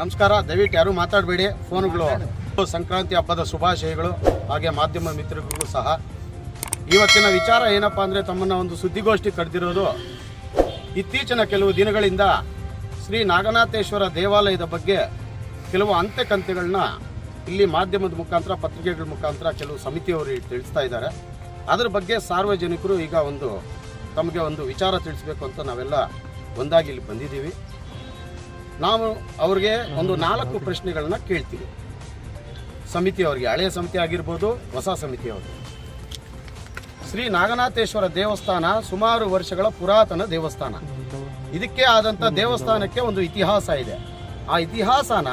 ನಮಸ್ಕಾರ, ದಯವಿಟ್ಟು ಯಾರು ಮಾತಾಡಬೇಡಿ, ಫೋನ್ಗಳು, ಸಂಕ್ರಾಂತಿ ಹಬ್ಬದ ಶುಭಾಶಯಗಳು, ಹಾಗೆ ಮಾಧ್ಯಮ ಮಿತ್ರರಿಗೂ ಸಹ. ಇವತ್ತಿನ ವಿಚಾರ ಏನಪ್ಪಾ ಅಂದರೆ ತಮ್ಮನ್ನ ಒಂದು ಸುದ್ದಿಗೋಷ್ಠಿ ಕರೆದಿರೋದು ಇತ್ತೀಚಿನ ಕೆಲವು ದಿನಗಳಿಂದ ಶ್ರೀ ನಾಗನಾಥೇಶ್ವರ ದೇವಾಲಯದ ಬಗ್ಗೆ ಕೆಲವು ಅಂತ್ಯಕಂತೆಗಳನ್ನ ಇಲ್ಲಿ ಮಾಧ್ಯಮದ ಮುಖಾಂತರ, ಪತ್ರಿಕೆಗಳ ಮುಖಾಂತರ ಕೆಲವು ಸಮಿತಿಯವರು ತಿಳಿಸ್ತಾ ಇದ್ದಾರೆ. ಅದರ ಬಗ್ಗೆ ಸಾರ್ವಜನಿಕರು ಈಗ ಒಂದು ತಮಗೆ ಒಂದು ವಿಚಾರ ತಿಳಿಸ್ಬೇಕು ಅಂತ ನಾವೆಲ್ಲ ಒಂದಾಗಿ ಇಲ್ಲಿ ಬಂದಿದ್ದೀವಿ. ನಾವು ಅವ್ರಿಗೆ ಒಂದು ನಾಲ್ಕು ಪ್ರಶ್ನೆಗಳನ್ನ ಕೇಳ್ತೀವಿ. ಸಮಿತಿಯವರಿಗೆ ಹಳೆಯ ಸಮಿತಿ ಆಗಿರ್ಬೋದು, ಹೊಸ ಸಮಿತಿಯವರು ಶ್ರೀ ನಾಗನಾಥೇಶ್ವರ ದೇವಸ್ಥಾನ ಸುಮಾರು ವರ್ಷಗಳ ಪುರಾತನ ದೇವಸ್ಥಾನ. ಇದಕ್ಕೆ ಆದಂಥ ದೇವಸ್ಥಾನಕ್ಕೆ ಒಂದು ಇತಿಹಾಸ ಇದೆ. ಆ ಇತಿಹಾಸನ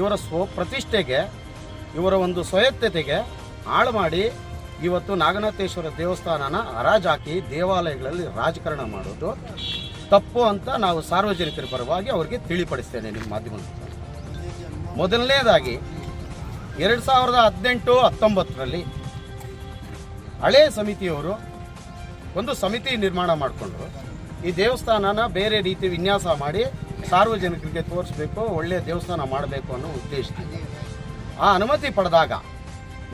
ಇವರ ಸ್ವ ಪ್ರತಿಷ್ಠೆಗೆ, ಇವರ ಒಂದು ಸ್ವಯತ್ತತೆಗೆ ಹಾಳು ಮಾಡಿ ಇವತ್ತು ನಾಗನಾಥೇಶ್ವರ ದೇವಸ್ಥಾನನ ಹರಾಜಾಕಿ ದೇವಾಲಯಗಳಲ್ಲಿ ರಾಜಕಾರಣ ಮಾಡೋದು ತಪ್ಪು ಅಂತ ನಾವು ಸಾರ್ವಜನಿಕರ ಪರವಾಗಿ ಅವರಿಗೆ ತಿಳಿಪಡಿಸ್ತೇನೆ ನಿಮ್ಮ ಮಾಧ್ಯಮದ. ಮೊದಲನೇದಾಗಿ, ಎರಡು ಸಾವಿರದ ಹದಿನೆಂಟು, ಹತ್ತೊಂಬತ್ತರಲ್ಲಿ ಹಳೆ ಸಮಿತಿಯವರು ಒಂದು ಸಮಿತಿ ನಿರ್ಮಾಣ ಮಾಡಿಕೊಂಡ್ರು ಈ ದೇವಸ್ಥಾನನ ಬೇರೆ ರೀತಿ ವಿನ್ಯಾಸ ಮಾಡಿ ಸಾರ್ವಜನಿಕರಿಗೆ ತೋರಿಸ್ಬೇಕು ಒಳ್ಳೆಯ ದೇವಸ್ಥಾನ ಮಾಡಬೇಕು ಅನ್ನೋ ಉದ್ದೇಶದಿಂದ ಆ ಅನುಮತಿ ಪಡೆದಾಗ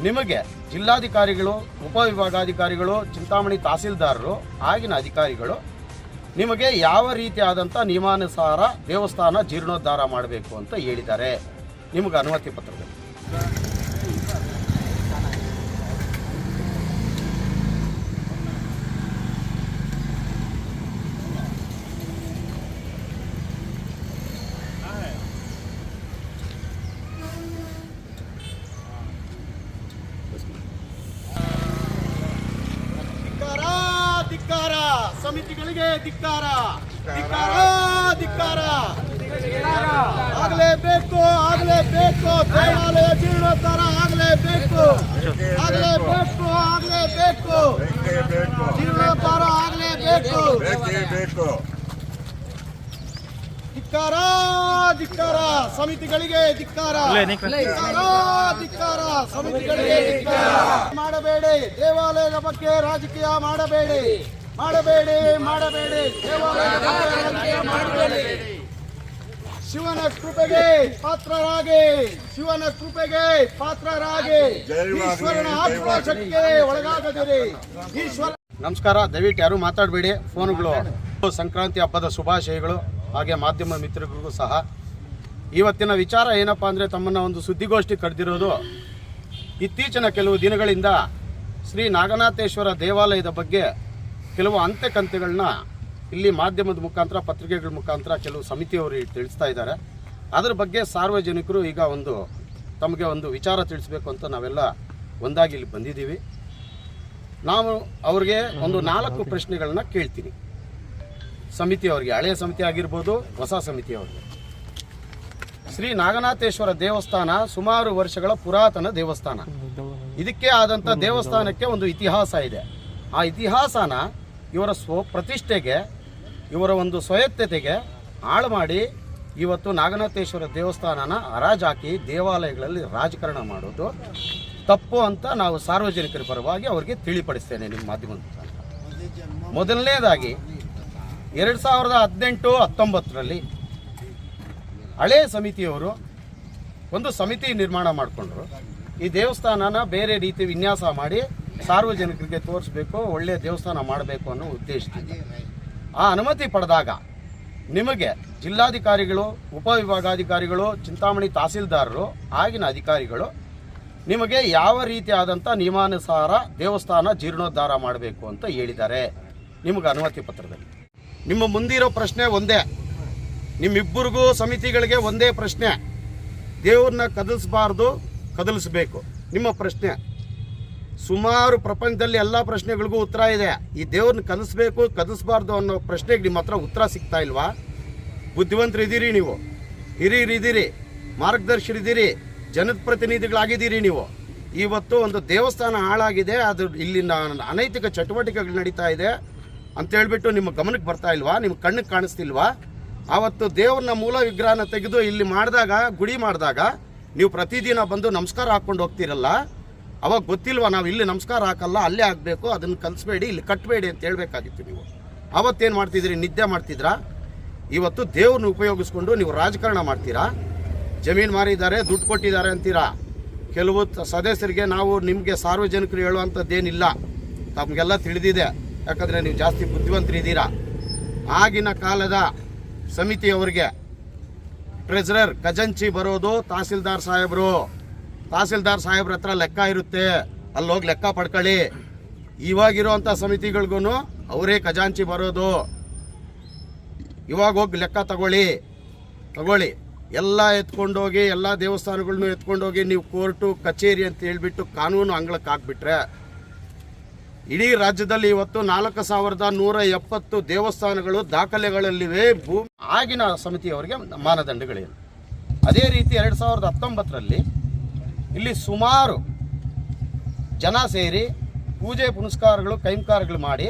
ನಿಮಗೆ ಜಿಲ್ಲಾಧಿಕಾರಿಗಳು, ಉಪವಿಭಾಗಾಧಿಕಾರಿಗಳು, ಚಿಂತಾಮಣಿ ತಹಸೀಲ್ದಾರರು, ಆಗಿನ ಅಧಿಕಾರಿಗಳು ನಿಮಗೆ ಯಾವ ರೀತಿಯಾದಂಥ ನಿಯಮಾನುಸಾರ ದೇವಸ್ಥಾನ ಜೀರ್ಣೋದ್ಧಾರ ಮಾಡಬೇಕು ಅಂತ ಹೇಳಿದ್ದಾರೆ. ನಿಮಗೆ ಅನುಮತಿ ಪತ್ರದಲ್ಲಿ ಧಿಕ್ಕಾರ ಧಿಕ್ಕಾರ ಸಮಿತಿಗಳಿಗೆ ಧಿಕ್ಕಾರ. ಧಿಕ್ಕಾರ. ಧಿಕ್ಕಾರ ಆಗಲೇಬೇಕು ಆಗಲೇಬೇಕು. ದೇವಾಲಯ ಜೀರ್ಣೋದ್ಧಾರ ಆಗಲೇಬೇಕು. ಆಗಲೇಬೇಕು ಆಗಲೇಬೇಕು. ಜೀರ್ಣೋದ್ಧಾರ ಆಗಲೇಬೇಕು. ಬೇಕು ಧಿಕ್ಕಾರ ಧಿಕ್ಕಾರ. ಸಮಿತಿಗಳಿಗೆ ಧಿಕ್ಕಾರ. ಧಿಕ್ಕಾರ ಧಿಕ್ಕಾರ. ಸಮಿತಿಗಳಿಗೆ ಧಿಕ್ಕಾರ. ಮಾಡಬೇಡಿ. ದೇವಾಲಯದ ಬಗ್ಗೆ ರಾಜಕೀಯ ಮಾಡಬೇಡಿ. ಮಾಡಬೇಡಿ ಮಾಡಬೇಡಿ. ಶಿವನ ಕೃಪೆಗೆ ಪಾತ್ರರಾಗಿ, ಶಿವನ ಕೃಪೆಗೆ ಪಾತ್ರರಾಗಿ. ಈಶ್ವರನ ಆಕ್ರೋಶಕ್ಕೆ ಒಳಗಾಗದಿರಿ. ಈಶ್ವರ ನಮಸ್ಕಾರ, ದಯವಿಟ್ಟು ಯಾರು ಮಾತಾಡಬೇಡಿ. ಫೋನ್ಗಳು, ಸಂಕ್ರಾಂತಿ ಹಬ್ಬದ ಶುಭಾಶಯಗಳು, ಹಾಗೆ ಮಾಧ್ಯಮ ಮಿತ್ರರಿಗೂ ಸಹ. ಇವತ್ತಿನ ವಿಚಾರ ಏನಪ್ಪಾ ಅಂದರೆ ತಮ್ಮನ್ನ ಒಂದು ಸುದ್ದಿಗೋಷ್ಠಿ ಕರೆದಿರೋದು ಇತ್ತೀಚಿನ ಕೆಲವು ದಿನಗಳಿಂದ ಶ್ರೀ ನಾಗನಾಥೇಶ್ವರ ದೇವಾಲಯದ ಬಗ್ಗೆ ಕೆಲವು ಅಂತೆಕಂತೆಗಳನ್ನ ಇಲ್ಲಿ ಮಾಧ್ಯಮದ ಮುಖಾಂತರ, ಪತ್ರಿಕೆಗಳ ಮುಖಾಂತರ ಕೆಲವು ಸಮಿತಿಯವರು ತಿಳಿಸ್ತಾ ಇದ್ದಾರೆ. ಅದರ ಬಗ್ಗೆ ಸಾರ್ವಜನಿಕರು ಈಗ ಒಂದು ತಮಗೆ ಒಂದು ವಿಚಾರ ತಿಳಿಸ್ಬೇಕು ಅಂತ ನಾವೆಲ್ಲ ಒಂದಾಗಿ ಇಲ್ಲಿ ಬಂದಿದ್ದೀವಿ. ನಾವು ಅವ್ರಿಗೆ ಒಂದು ನಾಲ್ಕು ಪ್ರಶ್ನೆಗಳನ್ನ ಕೇಳ್ತೀನಿ. ಸಮಿತಿಯವರಿಗೆ, ಹಳೆಯ ಸಮಿತಿ ಆಗಿರ್ಬೋದು, ಹೊಸ ಸಮಿತಿಯವ್ರಿಗೆ. ಶ್ರೀ ನಾಗನಾಥೇಶ್ವರ ದೇವಸ್ಥಾನ ಸುಮಾರು ವರ್ಷಗಳ ಪುರಾತನ ದೇವಸ್ಥಾನ. ಇದಕ್ಕೆ ಆದಂಥ ದೇವಸ್ಥಾನಕ್ಕೆ ಒಂದು ಇತಿಹಾಸ ಇದೆ. ಆ ಇತಿಹಾಸನ ಇವರ ಸ್ವ ಪ್ರತಿಷ್ಠೆಗೆ, ಇವರ ಒಂದು ಸ್ವಯತ್ತತೆಗೆ ಹಾಳು ಮಾಡಿ ಇವತ್ತು ನಾಗನಾಥೇಶ್ವರ ದೇವಸ್ಥಾನನ ಹರಾಜಾಕಿ ದೇವಾಲಯಗಳಲ್ಲಿ ರಾಜಕಾರಣ ಮಾಡೋದು ತಪ್ಪು ಅಂತ ನಾವು ಸಾರ್ವಜನಿಕರ ಪರವಾಗಿ ಅವರಿಗೆ ತಿಳಿಪಡಿಸ್ತೇನೆ ನಿಮ್ಮ ಮಾಧ್ಯಮದ. ಮೊದಲನೇದಾಗಿ, ಎರಡು ಸಾವಿರದ ಹದಿನೆಂಟು ಹತ್ತೊಂಬತ್ತರಲ್ಲಿ ಹಳೆ ಸಮಿತಿಯವರು ಒಂದು ಸಮಿತಿ ನಿರ್ಮಾಣ ಮಾಡಿಕೊಂಡ್ರು ಈ ದೇವಸ್ಥಾನನ ಬೇರೆ ರೀತಿ ವಿನ್ಯಾಸ ಮಾಡಿ ಸಾರ್ವಜನಿಕರಿಗೆ ತೋರಿಸ್ಬೇಕು ಒಳ್ಳೆಯ ದೇವಸ್ಥಾನ ಮಾಡಬೇಕು ಅನ್ನೋ ಉದ್ದೇಶದಿಂದ. ಆ ಅನುಮತಿ ಪಡೆದಾಗ ನಿಮಗೆ ಜಿಲ್ಲಾಧಿಕಾರಿಗಳು ಉಪವಿಭಾಗಾಧಿಕಾರಿಗಳು ಚಿಂತಾಮಣಿ ತಹಸೀಲ್ದಾರರು, ಆಗಿನ ಅಧಿಕಾರಿಗಳು ನಿಮಗೆ ಯಾವ ರೀತಿಯಾದಂಥ ನಿಯಮಾನುಸಾರ ದೇವಸ್ಥಾನ ಜೀರ್ಣೋದ್ಧಾರ ಮಾಡಬೇಕು ಅಂತ ಹೇಳಿದ್ದಾರೆ. ನಿಮಗೆ ಅನುಮತಿ ಪತ್ರದಲ್ಲಿ. ನಿಮ್ಮ ಮುಂದಿರೋ ಪ್ರಶ್ನೆ ಒಂದೇ. ನಿಮ್ಮಿಬ್ಬರಿಗೂ ಸಮಿತಿಗಳಿಗೆ ಒಂದೇ ಪ್ರಶ್ನೆ. ದೇವ್ರನ್ನ ಕದಲಿಸಬಾರ್ದು, ಕದಲಿಸಬೇಕು. ನಿಮ್ಮ ಪ್ರಶ್ನೆ. ಸುಮಾರು ಪ್ರಪಂಚದಲ್ಲಿ ಎಲ್ಲ ಪ್ರಶ್ನೆಗಳಿಗೂ ಉತ್ತರ ಇದೆ. ಈ ದೇವ್ರನ್ನ ಕಲಿಸ್ಬೇಕು ಕನಸಬಾರ್ದು ಅನ್ನೋ ಪ್ರಶ್ನೆಗೆ ನಿಮ್ಮ ಹತ್ರ ಉತ್ತರ ಸಿಗ್ತಾ ಇಲ್ವಾ? ಬುದ್ಧಿವಂತರು ಇದ್ದೀರಿ ನೀವು. ಹಿರಿಯರು ಇದ್ದೀರಿ ಮಾರ್ಗದರ್ಶರಿದ್ದೀರಿ ಜನದ ಪ್ರತಿನಿಧಿಗಳಾಗಿದ್ದೀರಿ ನೀವು. ಇವತ್ತು ಒಂದು ದೇವಸ್ಥಾನ ಹಾಳಾಗಿದೆ, ಅದು ಇಲ್ಲಿನ ಅನೈತಿಕ ಚಟುವಟಿಕೆಗಳು ನಡೀತಾ ಇದೆ ಅಂತ ಹೇಳ್ಬಿಟ್ಟು ನಿಮ್ಮ ಗಮನಕ್ಕೆ ಬರ್ತಾ ಇಲ್ವಾ? ನಿಮ್ಮ ಕಣ್ಣಿಗೆ ಕಾಣಿಸ್ತಿಲ್ವಾ? ಆವತ್ತು ದೇವ್ರನ್ನ ಮೂಲ ವಿಗ್ರಹನ ತೆಗೆದು ಇಲ್ಲಿ ಮಾಡಿದಾಗ, ಗುಡಿ ಮಾಡಿದಾಗ, ನೀವು ಪ್ರತಿದಿನ ಬಂದು ನಮಸ್ಕಾರ ಹಾಕ್ಕೊಂಡು ಹೋಗ್ತೀರಲ್ಲ? ಅವಾಗ ಗೊತ್ತಿಲ್ವಾ, ನಾವು ಇಲ್ಲಿ ನಮಸ್ಕಾರ ಹಾಕಲ್ಲ, ಅಲ್ಲೇ ಆಗಬೇಕು, ಅದನ್ನು ಕಲಿಸ್ಬೇಡಿ, ಇಲ್ಲಿ ಕಟ್ಟಬೇಡಿ ಅಂತ ಹೇಳಬೇಕಾಗಿತ್ತು ನೀವು. ಅವತ್ತೇನು ಮಾಡ್ತಿದ್ರಿ? ನಿದ್ದೆ ಮಾಡ್ತಿದ್ರಾ? ಇವತ್ತು ದೇವ್ರನ್ನ ಉಪಯೋಗಿಸ್ಕೊಂಡು ನೀವು ರಾಜಕಾರಣ ಮಾಡ್ತೀರಾ? ಜಮೀನು ಮಾರಿದ್ದಾರೆ, ದುಡ್ಡು ಕೊಟ್ಟಿದ್ದಾರೆ ಅಂತೀರಾ? ಕೆಲವು ಸದಸ್ಯರಿಗೆ ನಾವು ನಿಮಗೆ ಸಾರ್ವಜನಿಕರು ಹೇಳುವಂಥದ್ದೇನಿಲ್ಲ. ತಮಗೆಲ್ಲ ತಿಳಿದಿದೆ. ಯಾಕಂದರೆ ನೀವು ಜಾಸ್ತಿ ಬುದ್ಧಿವಂತರಿದ್ದೀರಾ ಆಗಿನ ಕಾಲದ ಸಮಿತಿಯವರಿಗೆ, ಟ್ರೆಜರರ್ ಖಜಂಚಿ ಬರೋದು ತಹಸೀಲ್ದಾರ್ ಸಾಹೇಬರು. ತಹಸೀಲ್ದಾರ್ ಸಾಹೇಬ್ರ ಹತ್ರ ಲೆಕ್ಕ ಇರುತ್ತೆ, ಅಲ್ಲಿ ಹೋಗಿ ಲೆಕ್ಕ ಪಡ್ಕೊಳ್ಳಿ. ಇವಾಗಿರುವಂಥ ಸಮಿತಿಗಳಿಗೂ ಅವರೇ ಖಜಾಂಚಿ ಬರೋದು. ಇವಾಗ ಹೋಗಿ ಲೆಕ್ಕ ತಗೊಳ್ಳಿ ತಗೊಳ್ಳಿ. ಎಲ್ಲ ಎತ್ಕೊಂಡೋಗಿ, ಎಲ್ಲ ದೇವಸ್ಥಾನಗಳನ್ನು ಎತ್ಕೊಂಡೋಗಿ ನೀವು ಕೋರ್ಟು, ಕಚೇರಿ ಅಂತ ಹೇಳಿಬಿಟ್ಟು ಕಾನೂನು ಅಂಗಳಕ್ಕೆ ಹಾಕ್ಬಿಟ್ರೆ, ಇಡೀ ರಾಜ್ಯದಲ್ಲಿ ಇವತ್ತು ನಾಲ್ಕು ಸಾವಿರದ ನೂರ ಎಪ್ಪತ್ತು ದೇವಸ್ಥಾನಗಳು ದಾಖಲೆಗಳಲ್ಲಿವೆ. ಭೂಮಿ ಆಗಿನ ಸಮಿತಿಯವರಿಗೆ ಮಾನದಂಡಗಳೇನು ಅದೇ ರೀತಿ ಎರಡು ಸಾವಿರದ ಹತ್ತೊಂಬತ್ತರಲ್ಲಿ ಇಲ್ಲಿ ಸುಮಾರು ಜನ ಸೇರಿ ಪೂಜೆ ಪುನಸ್ಕಾರಗಳು ಕೈಂಕಾರಗಳು ಮಾಡಿ,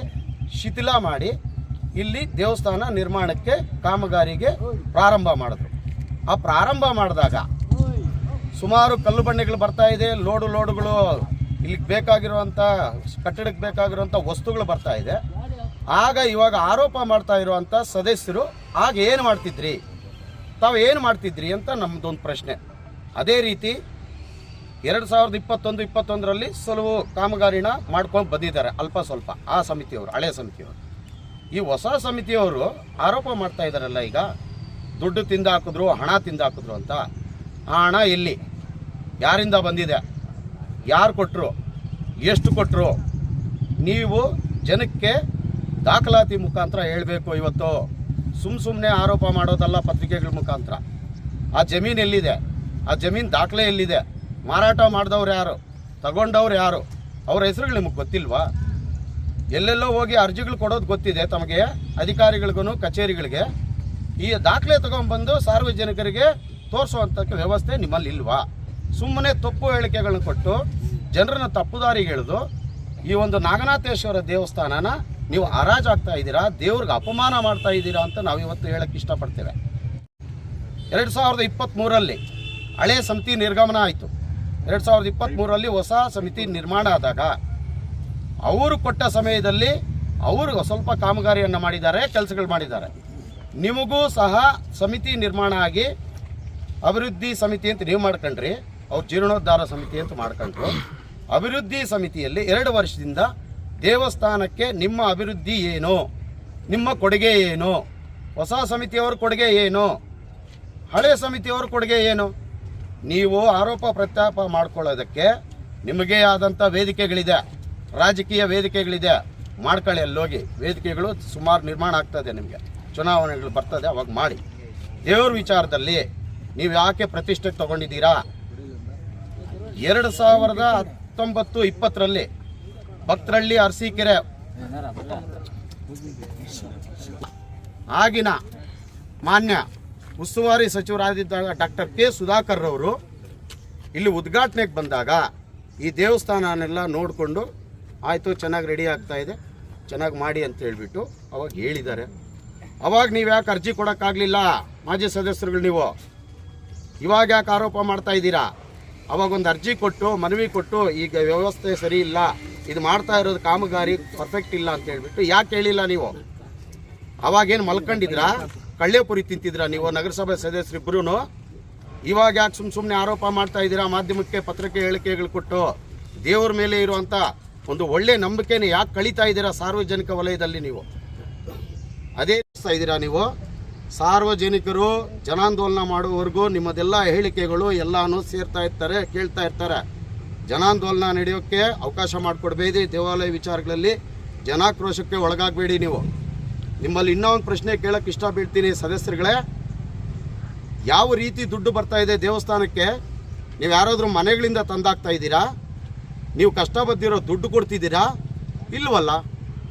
ಶಿಥಿಲ ಮಾಡಿ ಇಲ್ಲಿ ದೇವಸ್ಥಾನ ನಿರ್ಮಾಣಕ್ಕೆ ಕಾಮಗಾರಿಗೆ ಪ್ರಾರಂಭ ಮಾಡಿದ್ರು. ಆ ಪ್ರಾರಂಭ ಮಾಡಿದಾಗ ಸುಮಾರು ಕಲ್ಲು ಬಂಡೆಗಳು ಬರ್ತಾ ಇದೆ, ಲೋಡು ಲೋಡುಗಳು ಇಲ್ಲಿಗೆ ಬೇಕಾಗಿರುವಂಥ ಕಟ್ಟಡಕ್ಕೆ ಬೇಕಾಗಿರುವಂಥ ವಸ್ತುಗಳು ಬರ್ತಾ ಇದೆ. ಆಗ ಇವಾಗ ಆರೋಪ ಮಾಡ್ತಾ ಇರುವಂಥ ಸದಸ್ಯರು ಆಗ ಏನು ಮಾಡ್ತಿದ್ರಿ? ತಾವು ಏನು ಮಾಡ್ತಿದ್ರಿ? ಅಂತ ನಮ್ಮದೊಂದು ಪ್ರಶ್ನೆ. ಅದೇ ರೀತಿ ಎರಡು ಸಾವಿರದ ಇಪ್ಪತ್ತೊಂದು, ಇಪ್ಪತ್ತೊಂದರಲ್ಲಿ ಸುಲಭು ಕಾಮಗಾರಿನ ಮಾಡ್ಕೊಂಡು ಬಂದಿದ್ದಾರೆ, ಅಲ್ಪ ಸ್ವಲ್ಪ. ಆ ಸಮಿತಿಯವರು, ಹಳೆ ಸಮಿತಿಯವರು. ಈ ಹೊಸ ಸಮಿತಿಯವರು ಆರೋಪ ಮಾಡ್ತಾ ಇದ್ದಾರಲ್ಲ ಈಗ. ದುಡ್ಡು ತಿಂದು ಹಾಕಿದ್ರು ಹಣ ತಿಂದು ಹಾಕಿದ್ರು ಅಂತ. ಆ ಹಣ ಎಲ್ಲಿ? ಯಾರಿಂದ ಬಂದಿದೆ? ಯಾರು ಕೊಟ್ಟರು ಎಷ್ಟು ಕೊಟ್ಟರು ನೀವು ಜನಕ್ಕೆ ದಾಖಲಾತಿ ಮುಖಾಂತರ ಹೇಳಬೇಕು ಇವತ್ತು. ಸುಮ್ಮ ಸುಮ್ಮನೆ ಆರೋಪ ಮಾಡೋದಲ್ಲ ಪತ್ರಿಕೆಗಳ ಮುಖಾಂತರ. ಆ ಜಮೀನು ಎಲ್ಲಿದೆ? ಆ ಜಮೀನು ದಾಖಲೆ ಎಲ್ಲಿದೆ? ಮಾರಾಟ ಮಾಡಿದವ್ರು ಯಾರು? ತಗೊಂಡವ್ರು ಯಾರು? ಅವ್ರ ಹೆಸರುಗಳು ನಿಮಗೆ ಗೊತ್ತಿಲ್ವಾ? ಎಲ್ಲೆಲ್ಲೋ ಹೋಗಿ ಅರ್ಜಿಗಳು ಕೊಡೋದು ಗೊತ್ತಿದೆ ತಮಗೆ ಅಧಿಕಾರಿಗಳಿಗೂ ಕಚೇರಿಗಳಿಗೆ. ಈ ದಾಖಲೆ ತಗೊಂಡ್ಬಂದು ಸಾರ್ವಜನಿಕರಿಗೆ ತೋರಿಸುವಂಥ ವ್ಯವಸ್ಥೆ ನಿಮ್ಮಲ್ಲಿ ಇಲ್ವಾ? ಸುಮ್ಮನೆ ತಪ್ಪು ಹೇಳಿಕೆಗಳನ್ನು ಕೊಟ್ಟು ಜನರನ್ನ ತಪ್ಪುದಾರಿಗೆ ಎಳೆದು ಈ ಒಂದು ನಾಗನಾಥೇಶ್ವರ ದೇವಸ್ಥಾನನ ನೀವು ಹರಾಜಾಗ್ತಾ ಇದ್ದೀರಾ? ದೇವ್ರಿಗೆ ಅಪಮಾನ ಮಾಡ್ತಾ ಇದ್ದೀರಾ ಅಂತ ನಾವು ಇವತ್ತು ಹೇಳಕ್ಕೆ ಇಷ್ಟಪಡ್ತೇವೆ. ಎರಡು ಸಾವಿರದ ಇಪ್ಪತ್ತ್ಮೂರರಲ್ಲಿ ಹಳೆ ಸಮಿತಿ ನಿರ್ಗಮನ ಆಯಿತು. ಎರಡು ಸಾವಿರದ ಇಪ್ಪತ್ತ್ಮೂರರಲ್ಲಿ ಹೊಸ ಸಮಿತಿ ನಿರ್ಮಾಣ ಆದಾಗ ಅವರು ಕೊಟ್ಟ ಸಮಯದಲ್ಲಿ ಅವರು ಸ್ವಲ್ಪ ಕಾಮಗಾರಿಯನ್ನು ಮಾಡಿದ್ದಾರೆ, ಕೆಲಸಗಳು ಮಾಡಿದ್ದಾರೆ. ನಿಮಗೂ ಸಹ ಸಮಿತಿ ನಿರ್ಮಾಣ ಆಗಿ ಅಭಿವೃದ್ಧಿ ಸಮಿತಿ ಅಂತ ನೀವು ಮಾಡ್ಕೊಂಡ್ರಿ, ಅವ್ರು ಜೀರ್ಣೋದ್ಧಾರ ಸಮಿತಿ ಅಂತ ಮಾಡ್ಕೊಂಡ್ರು. ಅಭಿವೃದ್ಧಿ ಸಮಿತಿಯಲ್ಲಿ ಎರಡು ವರ್ಷದಿಂದ ದೇವಸ್ಥಾನಕ್ಕೆ ನಿಮ್ಮ ಅಭಿವೃದ್ಧಿ ಏನು, ನಿಮ್ಮ ಕೊಡುಗೆ ಏನು, ಹೊಸ ಸಮಿತಿಯವರ ಕೊಡುಗೆ ಏನು, ಹಳೆ ಸಮಿತಿಯವರ ಕೊಡುಗೆ ಏನು? ನೀವು ಆರೋಪ ಪ್ರತ್ಯಾಪ ಮಾಡ್ಕೊಳ್ಳೋದಕ್ಕೆ ನಿಮಗೆ ಆದಂಥ ವೇದಿಕೆಗಳಿದೆ. ರಾಜಕೀಯ ವೇದಿಕೆಗಳಿದೆ. ಮಾಡ್ಕೊಳ್ಳಿ ಅಲ್ಲೋಗಿ ವೇದಿಕೆಗಳು ಸುಮಾರು ನಿರ್ಮಾಣ ಆಗ್ತದೆ ನಿಮಗೆ. ಚುನಾವಣೆಗಳು ಬರ್ತದೆ, ಅವಾಗ ಮಾಡಿ. ದೇವ್ರ ವಿಚಾರದಲ್ಲಿ ನೀವು ಯಾಕೆ ಪ್ರತಿಷ್ಠೆ ತಗೊಂಡಿದ್ದೀರಾ? ಎರಡು ಸಾವಿರದ ಹತ್ತೊಂಬತ್ತು ಇಪ್ಪತ್ತರಲ್ಲಿ ಭಕ್ತರಳ್ಳಿ ಅರಸೀಕೆರೆ ಆಗಿನ ಮಾನ್ಯ ಉಸ್ತುವಾರಿ ಸಚಿವರಾಗಿದ್ದಾಗ ಡಾಕ್ಟರ್ ಕೆ ಸುಧಾಕರ್ ಅವರು ಇಲ್ಲಿ ಉದ್ಘಾಟನೆಗೆ ಬಂದಾಗ ಈ ದೇವಸ್ಥಾನನೆಲ್ಲ ನೋಡಿಕೊಂಡು, ಆಯಿತು, ಚೆನ್ನಾಗಿ ರೆಡಿ ಆಗ್ತಾ ಇದೆ, ಚೆನ್ನಾಗಿ ಮಾಡಿ ಅಂತ ಹೇಳಿಬಿಟ್ಟು ಅವಾಗ ಹೇಳಿದ್ದಾರೆ. ಅವಾಗ ನೀವು ಯಾಕೆ ಅರ್ಜಿ ಕೊಡೋಕ್ಕಾಗಲಿಲ್ಲ? ಮಾಜಿ ಸದಸ್ಯರುಗಳು ನೀವು. ಇವಾಗ ಯಾಕೆ ಆರೋಪ ಮಾಡ್ತಾ ಇದ್ದೀರಾ? ಅವಾಗ ಒಂದು ಅರ್ಜಿ ಕೊಟ್ಟು, ಮನವಿ ಕೊಟ್ಟು, ಈಗ ವ್ಯವಸ್ಥೆ ಸರಿ ಇಲ್ಲ. ಇದು ಮಾಡ್ತಾ ಇರೋದು ಕಾಮಗಾರಿ ಪರ್ಫೆಕ್ಟ್ ಇಲ್ಲ ಅಂತ ಹೇಳ್ಬಿಟ್ಟು ಯಾಕೆ ಹೇಳಿಲ್ಲ ನೀವು? ಅವಾಗೇನು ಮಲ್ಕೊಂಡಿದ್ರಾ? ಕಳ್ಳೆಪುರಿ ತಿಂತಿದ್ರ ನೀವು ನಗರಸಭೆ ಸದಸ್ಯರಿಬ್ಬರೂ ಇವಾಗ ಯಾಕೆ ಸುಮ್ಮ ಸುಮ್ಮನೆ ಆರೋಪ ಮಾಡ್ತಾ ಇದ್ದೀರಾ? ಮಾಧ್ಯಮಕ್ಕೆ ಪತ್ರಿಕೆ ಹೇಳಿಕೆಗಳು ಕೊಟ್ಟು ದೇವ್ರ ಮೇಲೆ ಇರುವಂಥ ಒಂದು ಒಳ್ಳೆ ನಂಬಿಕೆನ ಯಾಕೆ ಕಳೀತಾ ಇದ್ದೀರಾ ಸಾರ್ವಜನಿಕ ವಲಯದಲ್ಲಿ ನೀವು? ಅದೇ ಇದ್ದೀರಾ ನೀವು? ಸಾರ್ವಜನಿಕರು ಜನಾಂದೋಲನ ಮಾಡುವವರೆಗೂ ನಿಮ್ಮದೆಲ್ಲ ಹೇಳಿಕೆಗಳು ಎಲ್ಲಾನು ಸೇರ್ತಾ ಇರ್ತಾರೆ, ಕೇಳ್ತಾ ಇರ್ತಾರೆ. ಜನಾಂದೋಲನ ನಡೆಯೋಕ್ಕೆ ಅವಕಾಶ ಮಾಡಿಕೊಡ್ಬೇಡಿ. ದೇವಾಲಯ ವಿಚಾರಗಳಲ್ಲಿ ಜನಾಕ್ರೋಶಕ್ಕೆ ಒಳಗಾಗಬೇಡಿ ನೀವು. ನಿಮ್ಮಲ್ಲಿ ಇನ್ನೂ ಒಂದು ಪ್ರಶ್ನೆ ಕೇಳಕ್ಕೆ ಇಷ್ಟ ಬೀಳ್ತೀನಿ ಸದಸ್ಯರುಗಳೇ. ಯಾವ ರೀತಿ ದುಡ್ಡು ಬರ್ತಾ ಇದೆ ದೇವಸ್ಥಾನಕ್ಕೆ? ನೀವು ಯಾರಾದರೂ ಮನೆಗಳಿಂದ ತಂದಾಗ್ತಾ ಇದ್ದೀರಾ? ನೀವು ಕಷ್ಟ ಬದ್ದಿರೋ ದುಡ್ಡು ಕೊಡ್ತಿದ್ದೀರಾ? ಇಲ್ವಲ್ಲ,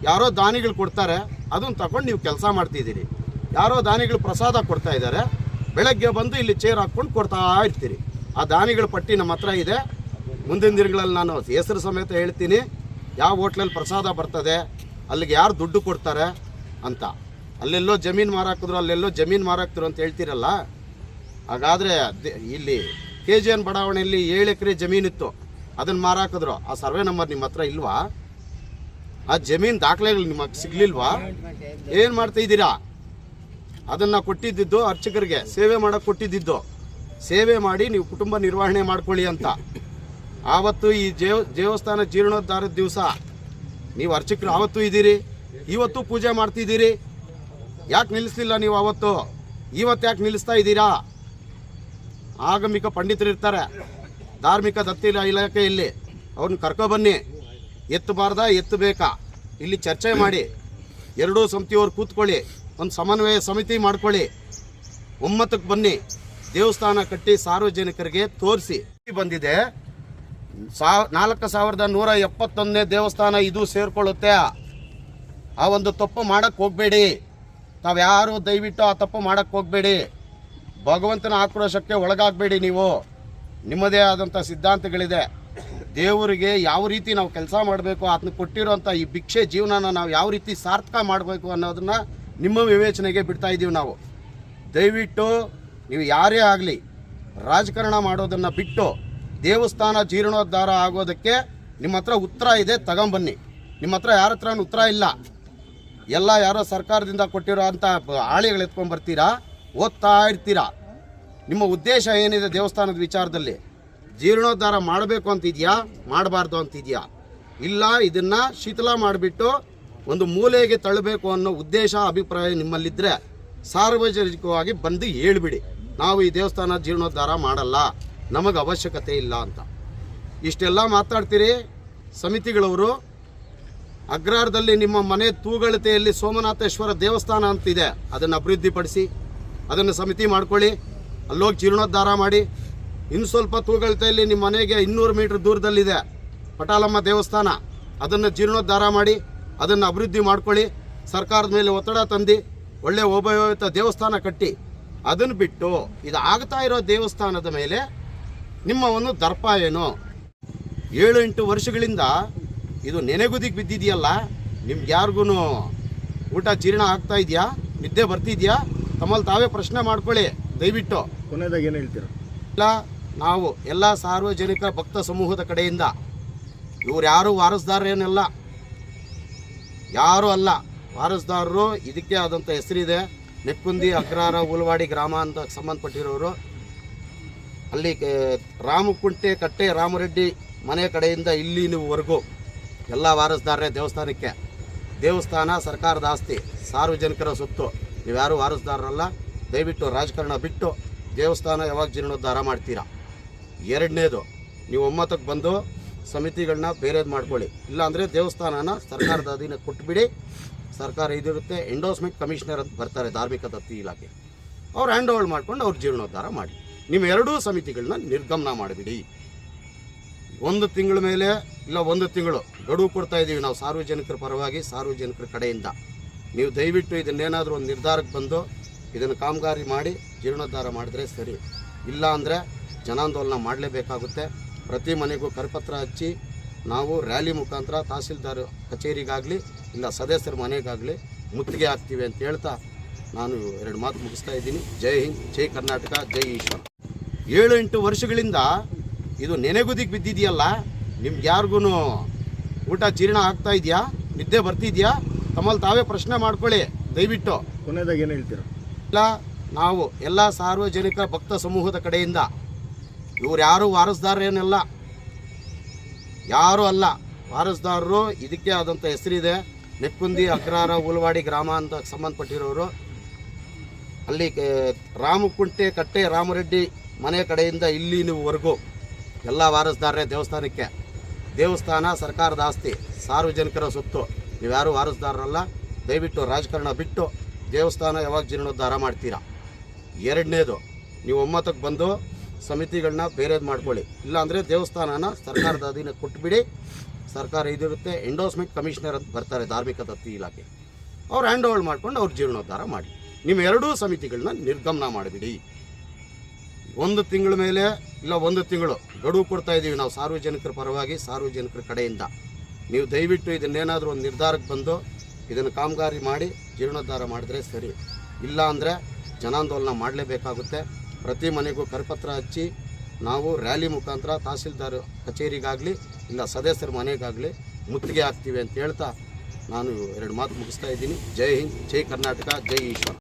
ಯಾರೋ ದಾನಿಗಳು ಕೊಡ್ತಾರೆ, ಅದನ್ನು ತಗೊಂಡು ನೀವು ಕೆಲಸ ಮಾಡ್ತಿದ್ದೀರಿ. ಯಾರೋ ದಾನಿಗಳು ಪ್ರಸಾದ ಕೊಡ್ತಾ ಇದ್ದಾರೆ, ಬೆಳಗ್ಗೆ ಬಂದು ಇಲ್ಲಿ ಚೇರ್ ಹಾಕ್ಕೊಂಡು ಕೊಡ್ತಾ ಇರ್ತೀರಿ. ಆ ದಾನಿಗಳ ಪಟ್ಟಿ ನಮ್ಮ ಹತ್ರ ಇದೆ. ಮುಂದಿನ ದಿನಗಳಲ್ಲಿ ನಾನು ಹೆಸರು ಸಮೇತ ಹೇಳ್ತೀನಿ. ಯಾವ ಹೋಟ್ಲಲ್ಲಿ ಪ್ರಸಾದ ಬರ್ತದೆ, ಅಲ್ಲಿಗೆ ಯಾರು ದುಡ್ಡು ಕೊಡ್ತಾರೆ ಅಂತ. ಅಲ್ಲೆಲ್ಲೋ ಜಮೀನು ಮಾರಾಕಿದ್ರು ಅಲ್ಲೆಲ್ಲೋ ಜಮೀನು ಮಾರಾಕ್ತಿರು ಅಂತ ಹೇಳ್ತೀರಲ್ಲ? ಹಾಗಾದರೆ ಇಲ್ಲಿ ಕೆ ಜಿ ಎನ್ ಬಡಾವಣೆಯಲ್ಲಿ ಏಳು ಎಕರೆ ಜಮೀನಿತ್ತು ಅದನ್ನು ಮಾರಾಕಿದ್ರು ಆ ಸರ್ವೆ ನಂಬರ್ ನಿಮ್ಮ ಹತ್ರ ಇಲ್ವಾ? ಆ ಜಮೀನು ದಾಖಲೆಗಳು ನಿಮಗೆ ಸಿಗ್ಲಿಲ್ವಾ? ಏನು ಮಾಡ್ತಾ ಇದ್ದೀರಾ? ಅದನ್ನು ಕೊಟ್ಟಿದ್ದಿದ್ದು ಅರ್ಚಕರಿಗೆ, ಸೇವೆ ಮಾಡೋಕೆ ಕೊಟ್ಟಿದ್ದಿದ್ದು. ಸೇವೆ ಮಾಡಿ ನೀವು ಕುಟುಂಬ ನಿರ್ವಹಣೆ ಮಾಡ್ಕೊಳ್ಳಿ ಅಂತ. ಆವತ್ತು ಈ ದೇವ ದೇವಸ್ಥಾನ ಜೀರ್ಣೋದ್ಧಾರದ ದಿವಸ. ನೀವು ಅರ್ಚಕರು ಆವತ್ತು ಇದ್ದೀರಿ. ಇವತ್ತು ಪೂಜೆ ಮಾಡ್ತಿದ್ದೀರಿ. ಯಾಕೆ ನಿಲ್ಲಿಸ್ಲಿಲ್ಲ ನೀವು ಅವತ್ತು? ಇವತ್ತು ಯಾಕೆ ನಿಲ್ಲಿಸ್ತಾ ಇದ್ದೀರಾ? ಆಗಮಿಕ ಪಂಡಿತರು ಇರ್ತಾರೆ. ಧಾರ್ಮಿಕ ದತ್ತಿ ಇಲಾಖೆಯಲ್ಲಿ ಅವ್ರನ್ನ ಕರ್ಕೊಬನ್ನಿ ಎತ್ತಬಾರ್ದ ಎತ್ತಬೇಕಾ ಇಲ್ಲಿ ಚರ್ಚೆ ಮಾಡಿ. ಎರಡೂ ಸಮಿತಿಯವ್ರು ಕೂತ್ಕೊಳ್ಳಿ. ಒಂದು ಸಮನ್ವಯ ಸಮಿತಿ ಮಾಡ್ಕೊಳ್ಳಿ. ಒಮ್ಮತಕ್ಕೆ ಬನ್ನಿ. ದೇವಸ್ಥಾನ ಕಟ್ಟಿ ಸಾರ್ವಜನಿಕರಿಗೆ ತೋರಿಸಿ. ಬಂದಿದೆ. ಸಾ ನಾಲ್ಕು ಸಾವಿರದ ನೂರ ಎಪ್ಪತ್ತೊಂದನೇ ದೇವಸ್ಥಾನ ಇದು ಸೇರ್ಕೊಳ್ಳುತ್ತೆ. ಆ ಒಂದು ತಪ್ಪು ಮಾಡಕ್ಕೆ ಹೋಗಬೇಡಿ. ತಾವ್ಯಾರು ದಯವಿಟ್ಟು ಆ ತಪ್ಪು ಮಾಡಕ್ಕೆ ಹೋಗಬೇಡಿ. ಭಗವಂತನ ಆಕ್ರೋಶಕ್ಕೆ ಒಳಗಾಗಬೇಡಿ ನೀವು. ನಿಮ್ಮದೇ ಆದಂಥ ಸಿದ್ಧಾಂತಗಳಿದೆ. ದೇವರಿಗೆ ಯಾವ ರೀತಿ ನಾವು ಕೆಲಸ ಮಾಡಬೇಕು ಅದನ್ನ ಕೊಟ್ಟಿರೋಂಥ ಈ ಭಿಕ್ಷೆ ಜೀವನನ ನಾವು ಯಾವ ರೀತಿ ಸಾರ್ಥಕ ಮಾಡಬೇಕು ಅನ್ನೋದನ್ನು ನಿಮ್ಮ ವಿವೇಚನೆಗೆ ಬಿಡ್ತಾ ಇದ್ದೀವಿ ನಾವು. ದಯವಿಟ್ಟು ನೀವು ಯಾರೇ ಆಗಲಿ ರಾಜಕಾರಣ ಮಾಡೋದನ್ನು ಬಿಟ್ಟು ದೇವಸ್ಥಾನ ಜೀರ್ಣೋದ್ಧಾರ ಆಗೋದಕ್ಕೆ ನಿಮ್ಮ ಹತ್ರ ಉತ್ತರ ಇದೆ ತಗೊಂಬನ್ನಿ ನಿಮ್ಮ ಹತ್ರ ಯಾರ ಉತ್ತರ ಇಲ್ಲ. ಎಲ್ಲ ಯಾರೋ ಸರ್ಕಾರದಿಂದ ಕೊಟ್ಟಿರೋ ಅಂತ ಆಳಿಗಳು ಎತ್ಕೊಂಡು ಬರ್ತೀರಾ? ಓದ್ತಾ ಇರ್ತೀರಾ? ನಿಮ್ಮ ಉದ್ದೇಶ ಏನಿದೆ ದೇವಸ್ಥಾನದ ವಿಚಾರದಲ್ಲಿ? ಜೀರ್ಣೋದ್ಧಾರ ಮಾಡಬೇಕು ಅಂತಿದೆಯಾ? ಮಾಡಬಾರ್ದು ಅಂತಿದೆಯಾ? ಇಲ್ಲ, ಇದನ್ನ ಶಿಥಿಲ ಮಾಡಿಬಿಟ್ಟು ಒಂದು ಮೂಲೆಗೆ ತಳ್ಳಬೇಕು ಅನ್ನೋ ಉದ್ದೇಶ, ಅಭಿಪ್ರಾಯ ನಿಮ್ಮಲ್ಲಿದ್ದರೆ ಸಾರ್ವಜನಿಕವಾಗಿ ಬಂದು ಹೇಳ್ಬಿಡಿ. ನಾವು ಈ ದೇವಸ್ಥಾನ ಜೀರ್ಣೋದ್ಧಾರ ಮಾಡಲ್ಲ. ನಮಗೆ ಅವಶ್ಯಕತೆ ಇಲ್ಲ ಅಂತ. ಇಷ್ಟೆಲ್ಲ ಮಾತಾಡ್ತೀರಿ, ಸಮಿತಿಗಳವರು. ಅಗ್ರಹಾರದಲ್ಲಿ ನಿಮ್ಮ ಮನೆ ತೂಗಳತೆಯಲ್ಲಿ ಸೋಮನಾಥೇಶ್ವರ ದೇವಸ್ಥಾನ ಅಂತಿದೆ. ಅದನ್ನು ಅಭಿವೃದ್ಧಿಪಡಿಸಿ, ಅದನ್ನು ಸಮಿತಿ ಮಾಡ್ಕೊಳ್ಳಿ. ಅಲ್ಲೋಗಿ ಜೀರ್ಣೋದ್ಧಾರ ಮಾಡಿ. ಇನ್ನು ಸ್ವಲ್ಪ ತೂಗಳತೆಯಲ್ಲಿ ನಿಮ್ಮ ಮನೆಗೆ ಇನ್ನೂರು ಮೀಟರ್ ದೂರದಲ್ಲಿದೆ ಪಟಾಲಮ್ಮ ದೇವಸ್ಥಾನ. ಅದನ್ನು ಜೀರ್ಣೋದ್ಧಾರ ಮಾಡಿ, ಅದನ್ನು ಅಭಿವೃದ್ಧಿ ಮಾಡ್ಕೊಳ್ಳಿ. ಸರ್ಕಾರದ ಮೇಲೆ ಒತ್ತಡ ತಂದು, ಒಳ್ಳೆ ಉಪಯೋಗಿತ ದೇವಸ್ಥಾನ ಕಟ್ಟಿ. ಅದನ್ನು ಬಿಟ್ಟು ಇದು ಆಗ್ತಾ ಇರೋ ದೇವಸ್ಥಾನದ ಮೇಲೆ ನಿಮ್ಮ ಒಂದು ದರ್ಪ ಏನು? ಏಳು ಎಂಟು ವರ್ಷಗಳಿಂದ ಇದು ನೆನೆಗುದಿಗೆ ಬಿದ್ದಿದೆಯಲ್ಲ ನಿಮ್ಗೆ ಯಾರಿಗೂ ಊಟ ಜೀರ್ಣ ಆಗ್ತಾ ಇದೆಯಾ? ನಿದ್ದೆ ಬರ್ತಿದ್ಯಾ? ತಮ್ಮಲ್ಲಿ ತಾವೇ ಪ್ರಶ್ನೆ ಮಾಡ್ಕೊಳ್ಳಿ ದಯವಿಟ್ಟು. ಕೊನೆಯದಾಗ ಏನು ಹೇಳ್ತೀರ? ಇಲ್ಲ ನಾವು ಎಲ್ಲ ಸಾರ್ವಜನಿಕ ಭಕ್ತ ಸಮೂಹದ ಕಡೆಯಿಂದ ಇವ್ರು ಯಾರು ವಾರಸ್ದಾರೇನಲ್ಲ ಯಾರು ಅಲ್ಲ. ವಾರಸ್ದಾರರು ಇದಕ್ಕೆ ಆದಂಥ ಹೆಸರಿದೆ. ನೆಕ್ಕುಂದಿ ಅಗ್ರಾರ ಉಲ್ವಾಡಿ ಗ್ರಾಮ ಅಂತ ಸಂಬಂಧಪಟ್ಟಿರೋರು. ಅಲ್ಲಿ ರಾಮಕುಂಟೆ ಕಟ್ಟೆ ರಾಮರೆಡ್ಡಿ ಮನೆ ಕಡೆಯಿಂದ ಇಲ್ಲಿನವರೆಗೂ ಎಲ್ಲ ವಾರಸ್ದಾರರೇ ದೇವಸ್ಥಾನಕ್ಕೆ. ದೇವಸ್ಥಾನ ಸರ್ಕಾರದ ಆಸ್ತಿ, ಸಾರ್ವಜನಿಕರ ಸೊತ್ತು ನೀವ್ಯಾರು ವಾರಸ್ದಾರರಲ್ಲ, ದಯವಿಟ್ಟು ರಾಜಕಾರಣ ಬಿಟ್ಟು ದೇವಸ್ಥಾನ ಯಾವಾಗ ಜೀರ್ಣೋದ್ಧಾರ ಮಾಡ್ತೀರಾ? ಎರಡನೇದು, ನೀವು ಒಮ್ಮತಕ್ಕೆ ಬಂದು ಸಮಿತಿಗಳನ್ನ ಬೇರೆದು ಮಾಡ್ಕೊಳ್ಳಿ. ಇಲ್ಲಾಂದರೆ ದೇವಸ್ಥಾನನ ಸರ್ಕಾರದ ಅಧೀನ ಕೊಟ್ಬಿಡಿ. ಸರ್ಕಾರ ಇದಿರುತ್ತೆ ಎಂಡೋಸ್ಮೆಂಟ್ ಕಮಿಷನರ್ ಅಂತ ಬರ್ತಾರೆ ಧಾರ್ಮಿಕ ದತ್ತಿ ಇಲಾಖೆ. ಅವ್ರು ಹ್ಯಾಂಡ್ ಓವರ್ ಮಾಡ್ಕೊಂಡು ಅವ್ರು ಜೀರ್ಣೋದ್ಧಾರ ಮಾಡಿ. ನಿಮ್ಮ ಎರಡೂ ಸಮಿತಿಗಳನ್ನ ನಿರ್ಗಮನ ಮಾಡಿಬಿಡಿ. ಒಂದು ತಿಂಗಳ ಮೇಲೆ ಇಲ್ಲ ಒಂದು ತಿಂಗಳು ಗಡುವು ಕೊಡ್ತಾ ಇದ್ದೀವಿ. ನಾವು ಸಾರ್ವಜನಿಕರ ಪರವಾಗಿ, ಸಾರ್ವಜನಿಕರ ಕಡೆಯಿಂದ. ನೀವು ದಯವಿಟ್ಟು ಇದನ್ನೇನಾದರೂ ಒಂದು ನಿರ್ಧಾರಕ್ಕೆ ಬಂದು ಇದನ್ನು ಕಾಮಗಾರಿ ಮಾಡಿ, ಜೀರ್ಣೋದ್ಧಾರ ಮಾಡಿದ್ರೆ ಸರಿ. ಇಲ್ಲ ಅಂದರೆ ಜನಾಂದೋಲನ ಮಾಡಲೇಬೇಕಾಗುತ್ತೆ. ಪ್ರತಿ ಮನೆಗೂ ಕರಪತ್ರ ಹಚ್ಚಿ ನಾವು ರ್ಯಾಲಿ ಮುಖಾಂತರ ತಹಸೀಲ್ದಾರ್ ಕಚೇರಿಗಾಗಲಿ, ಇಲ್ಲ ಸದಸ್ಯರ ಮನೆಗಾಗಲಿ ಮುತ್ತಿಗೆ ಹಾಕ್ತೀವಿ ಅಂತ ಹೇಳ್ತಾ ನಾನು ಎರಡು ಮಾತು ಮುಗಿಸ್ತಾ ಇದ್ದೀನಿ. ಜೈ ಹಿಂದ್, ಜೈ ಕರ್ನಾಟಕ, ಜೈ ಈಶ್ವರ. ಏಳು ಎಂಟು ವರ್ಷಗಳಿಂದ ಇದು ನೆನೆಗುದಿಗೆ ಬಿದ್ದಿದೆಯಲ್ಲ? ನಿಮ್ಗೆ ಯಾರಿಗೂ ಊಟ ಜೀರ್ಣ ಆಗ್ತಾ ಇದೆಯಾ? ನಿದ್ದೆ ಬರ್ತಿದ್ಯಾ? ತಮ್ಮಲ್ಲಿ ತಾವೇ ಪ್ರಶ್ನೆ ಮಾಡ್ಕೊಳ್ಳಿ ದಯವಿಟ್ಟು. ಕೊನೆಯದಾಗ ಏನು ಹೇಳ್ತೀರ? ಇಲ್ಲ ನಾವು ಎಲ್ಲ ಸಾರ್ವಜನಿಕ ಭಕ್ತ ಸಮೂಹದ ಕಡೆಯಿಂದ ಇವ್ರು ಯಾರು ವಾರಸ್ದಾರೇನಲ್ಲ ಯಾರು ಅಲ್ಲ ವಾರಸ್ದಾರರು ಇದಕ್ಕೆ ಆದಂಥ ಹೆಸರಿದೆ. ನೆಕ್ಕುಂದಿ ಅಕ್ರಾರ ಉಲ್ವಾಡಿ ಗ್ರಾಮ ಅಂತ ಸಂಬಂಧಪಟ್ಟಿರೋರು. ಅಲ್ಲಿ ರಾಮಕುಂಟೆ ಕಟ್ಟೆ ರಾಮರೆಡ್ಡಿ ಮನೆ ಕಡೆಯಿಂದ ಇಲ್ಲಿನವರೆಗೂ ಎಲ್ಲ ವಾರಸ್ದಾರರೇ ದೇವಸ್ಥಾನಕ್ಕೆ. ದೇವಸ್ಥಾನ ಸರ್ಕಾರದ ಆಸ್ತಿ, ಸಾರ್ವಜನಿಕರ ಸೊತ್ತು. ನೀವ್ಯಾರು ವಾರಸ್ದಾರರಲ್ಲ, ದಯವಿಟ್ಟು ರಾಜಕಾರಣ ಬಿಟ್ಟು ದೇವಸ್ಥಾನ ಯಾವಾಗ ಜೀರ್ಣೋದ್ಧಾರ ಮಾಡ್ತೀರಾ? ಎರಡನೇದು, ನೀವು ಒಮ್ಮತಕ್ಕೆ ಬಂದು ಸಮಿತಿಗಳನ್ನ ಬೇರೆದು ಮಾಡ್ಕೊಳ್ಳಿ. ಇಲ್ಲಾಂದರೆ ದೇವಸ್ಥಾನನ ಸರ್ಕಾರದ ಅಧೀನ ಕೊಟ್ಬಿಡಿ. ಸರ್ಕಾರ ಇದಿರುತ್ತೆ ಎಂಡೋಸ್ಮೆಂಟ್ ಕಮಿಷನರ್ ಅಂತ ಬರ್ತಾರೆ ಧಾರ್ಮಿಕ ದತ್ತಿ ಇಲಾಖೆ. ಅವ್ರು ಹ್ಯಾಂಡ್ ಓವರ್ ಮಾಡ್ಕೊಂಡು ಅವ್ರು ಜೀರ್ಣೋದ್ಧಾರ ಮಾಡಿ. ನಿಮ್ಮ ಎರಡೂ ಸಮಿತಿಗಳನ್ನ ನಿರ್ಗಮನ ಮಾಡಿಬಿಡಿ. ಒಂದು ತಿಂಗಳ ಮೇಲೆ ಇಲ್ಲ ಒಂದು ತಿಂಗಳು ಗಡುವು ಕೊಡ್ತಾ ಇದ್ದೀವಿ. ನಾವು ಸಾರ್ವಜನಿಕರ ಪರವಾಗಿ, ಸಾರ್ವಜನಿಕರ ಕಡೆಯಿಂದ. ನೀವು ದಯವಿಟ್ಟು ಇದನ್ನೇನಾದರೂ ಒಂದು ನಿರ್ಧಾರಕ್ಕೆ ಬಂದು ಇದನ್ನು ಕಾಮಗಾರಿ ಮಾಡಿ, ಜೀರ್ಣೋದ್ಧಾರ ಮಾಡಿದ್ರೆ ಸರಿ. ಇಲ್ಲ ಅಂದರೆ ಜನಾಂದೋಲನ ಮಾಡಲೇಬೇಕಾಗುತ್ತೆ. ಪ್ರತಿ ಮನೆಗೂ ಕರಪತ್ರ ಹಚ್ಚಿ ನಾವು ರ್ಯಾಲಿ ಮುಖಾಂತರ ತಹಸೀಲ್ದಾರ್ ಕಚೇರಿಗಾಗಲಿ, ಇಲ್ಲ ಸದಸ್ಯರ ಮನೆಗಾಗಲಿ ಮುತ್ತಿಗೆ ಹಾಕ್ತೀವಿ ಅಂತ ಹೇಳ್ತಾ ನಾನು ಎರಡು ಮಾತು ಮುಗಿಸ್ತಾ ಇದ್ದೀನಿ. ಜೈ ಹಿಂದ್, ಜೈ ಕರ್ನಾಟಕ, ಜೈ ಈಶ್ವರ.